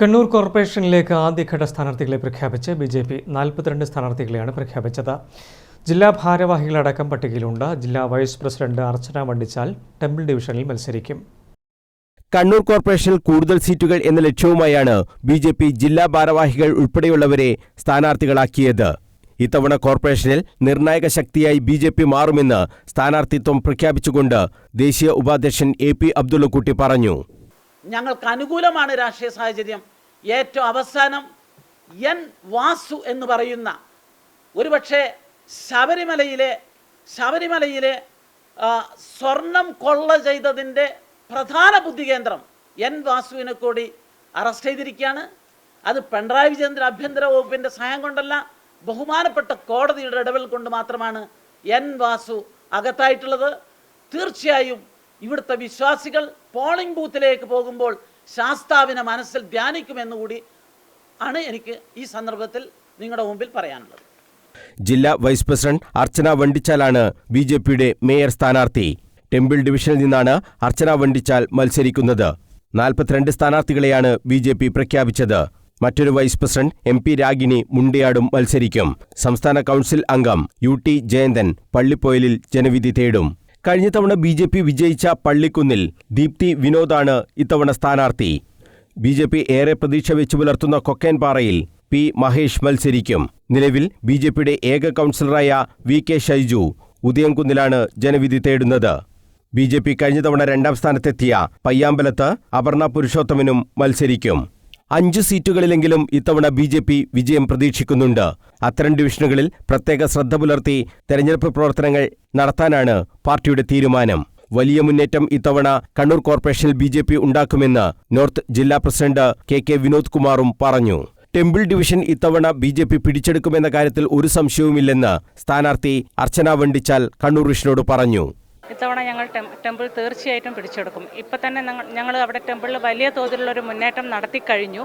കണ്ണൂർ കോർപ്പറേഷനിലേക്ക് ആദ്യഘട്ട സ്ഥാനാർത്ഥികളെ പ്രഖ്യാപിച്ച് ബി ജെ പി നാൽപ്പത്തിരണ്ട് സ്ഥാനാർത്ഥികളെയാണ് പ്രഖ്യാപിച്ചത്. ജില്ലാ ഭാരവാഹികളടക്കം പട്ടികയിലുണ്ട്. ജില്ലാ vice president Archana Vandichal temple ഡിവിഷനിൽ മത്സരിക്കും. കണ്ണൂർ കോർപ്പറേഷനിൽ കൂടുതൽ സീറ്റുകൾ എന്ന ലക്ഷ്യവുമായാണ് ബി ജെ പി ജില്ലാ ഭാരവാഹികൾ ഉൾപ്പെടെയുള്ളവരെ സ്ഥാനാർത്ഥികളാക്കിയത്. ഇത്തവണ കോർപ്പറേഷനിൽ നിർണായക ശക്തിയായി ബി ജെ പി മാറുമെന്ന് സ്ഥാനാർത്ഥിത്വം പ്രഖ്യാപിച്ചുകൊണ്ട് ദേശീയ ഉപാധ്യക്ഷൻ എ പി അബ്ദുള്ളക്കുട്ടി പറഞ്ഞു. ഞങ്ങൾക്ക് അനുകൂലമാണ് രാഷ്ട്രീയ സാഹചര്യം. ഏറ്റവും അവസാനം എൻ വാസു എന്ന് പറയുന്ന ഒരുപക്ഷെ ശബരിമലയിലെ ശബരിമലയിലെ സ്വർണം കൊള്ള ചെയ്തതിന്റെ പ്രധാന ബുദ്ധികേന്ദ്രം എൻ വാസുവിനെ കൂടി അറസ്റ്റ് ചെയ്തിരിക്കുകയാണ്. അത് പിണറായി വിജയന്റെ ആഭ്യന്തര വകുപ്പിന്റെ സഹായം കൊണ്ടല്ല ബഹുമാനപ്പെട്ട കോടതിയുടെ ഇടപെടൽ കൊണ്ട് മാത്രമാണ് എൻ വാസു അകത്തായിട്ടുള്ളത്. തീർച്ചയായും ഇവിടുത്തെ വിശ്വാസികൾ പോളിംഗ് ബൂത്തിലേക്ക് പോകുമ്പോൾ ശാസ്താവിനെ മനസ്സിൽ ധ്യാനിക്കുമെന്നുകൂടി ആണ് എനിക്ക് ഈ സന്ദർഭത്തിൽ നിങ്ങളുടെ മുമ്പിൽ പറയാനുള്ളത്. ജില്ലാ വൈസ് പ്രസിഡന്റ് അർച്ചന വണ്ടിച്ചാലാണ് ബി ജെ പിയുടെ മേയർ സ്ഥാനാർത്ഥി. ടെമ്പിൾ ഡിവിഷനിൽ നിന്നാണ് അർച്ചന വണ്ടിച്ചാൽ മത്സരിക്കുന്നത്. നാൽപ്പത്തിരണ്ട് സ്ഥാനാർത്ഥികളെയാണ് ബി ജെ പി പ്രഖ്യാപിച്ചത്. മറ്റൊരു vice president M P Ragini മുണ്ടയാടും മത്സരിക്കും. സംസ്ഥാന കൗൺസിൽ അംഗം യു ടി ജയന്തൻ പള്ളിപ്പോയലിൽ ജനവിധി തേടും. കഴിഞ്ഞ തവണ ബി ജെ പി വിജയിച്ച പള്ളിക്കുന്നിൽ ദീപ്തി വിനോദാണ് ഇത്തവണ സ്ഥാനാർത്ഥി. ബി ജെ പി ഏറെ പ്രതീക്ഷ വെച്ചു പുലർത്തുന്ന കൊക്കേൻപാറയിൽ പി മഹേഷ് മത്സരിക്കും. നിലവിൽ ബി ജെ പിയുടെ ഏക കൗൺസിലറായ വി കെ ഷൈജു ഉദയംകുന്നിലാണ് ജനവിധി തേടുന്നത്. ബി ജെ പി കഴിഞ്ഞ തവണ രണ്ടാം സ്ഥാനത്തെത്തിയ പയ്യാമ്പലത്ത് അപർണ പുരുഷോത്തമനും മത്സരിക്കും. അഞ്ച് സീറ്റുകളിലെങ്കിലും ഇത്തവണ ബി ജെ പി വിജയം പ്രതീക്ഷിക്കുന്നുണ്ട്. അത്തരം ഡിവിഷനുകളിൽ പ്രത്യേക ശ്രദ്ധ പുലർത്തി തെരഞ്ഞെടുപ്പ് പ്രവർത്തനങ്ങൾ നടത്താനാണ് പാർട്ടിയുടെ തീരുമാനം. വലിയ മുന്നേറ്റം ഇത്തവണ കണ്ണൂർ കോർപ്പറേഷനിൽ ബി ജെ പി ഉണ്ടാക്കുമെന്ന് നോർത്ത് ജില്ലാ പ്രസിഡന്റ് കെ കെ വിനോദ് കുമാറും പറഞ്ഞു. ടെമ്പിൾ ഡിവിഷൻ ഇത്തവണ ബി ജെ പി പിടിച്ചെടുക്കുമെന്ന കാര്യത്തിൽ ഒരു സംശയവുമില്ലെന്ന് സ്ഥാനാർത്ഥി അർച്ചന വണ്ടിച്ചാൽ കണ്ണൂർ വിഷനോട് പറഞ്ഞു. ഇത്തവണ ഞങ്ങൾ ടെമ്പിൾ തീർച്ചയായിട്ടും പിടിച്ചെടുക്കും. ഇപ്പം തന്നെ ഞങ്ങൾ അവിടെ ടെമ്പിളിൽ വലിയ തോതിലുള്ള ഒരു മുന്നേറ്റം നടത്തി കഴിഞ്ഞു.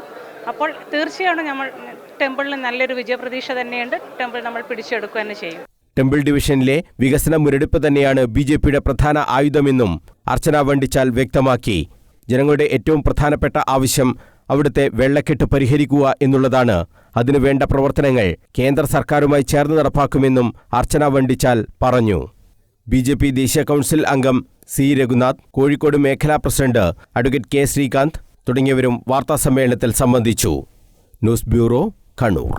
അപ്പോൾ തീർച്ചയായിട്ടും നമ്മൾ ടെമ്പിളിന് നല്ലൊരു വിജയപ്രതീക്ഷ തന്നെയുണ്ട്. ടെമ്പിൾ നമ്മൾ പിടിച്ചെടുക്കുക തന്നെ ചെയ്യും. ടെമ്പിൾ ഡിവിഷനിലെ വികസന മുരടിപ്പ് തന്നെയാണ് ബി ജെ പിയുടെ പ്രധാന ആയുധമെന്നും അർച്ചന വണ്ടിച്ചാൽ വ്യക്തമാക്കി. ജനങ്ങളുടെ ഏറ്റവും പ്രധാനപ്പെട്ട ആവശ്യം അവിടുത്തെ വെള്ളക്കെട്ട് പരിഹരിക്കുക എന്നുള്ളതാണ്. അതിനുവേണ്ട പ്രവർത്തനങ്ങൾ കേന്ദ്ര സർക്കാരുമായി ചേർന്ന് നടപ്പാക്കുമെന്നും അർച്ചന വണ്ടിച്ചാൽ പറഞ്ഞു. ബി ജെ പി ദേശീയ കൗൺസിൽ അംഗം സി രഘുനാഥ് കോഴിക്കോട് മേഖലാ പ്രസിഡന്റ് അഡ്വക്കേറ്റ് കെ ശ്രീകാന്ത് തുടങ്ങിയവരും വാർത്താസമ്മേളനത്തിൽ സംബന്ധിച്ചു. News bureau Kannur.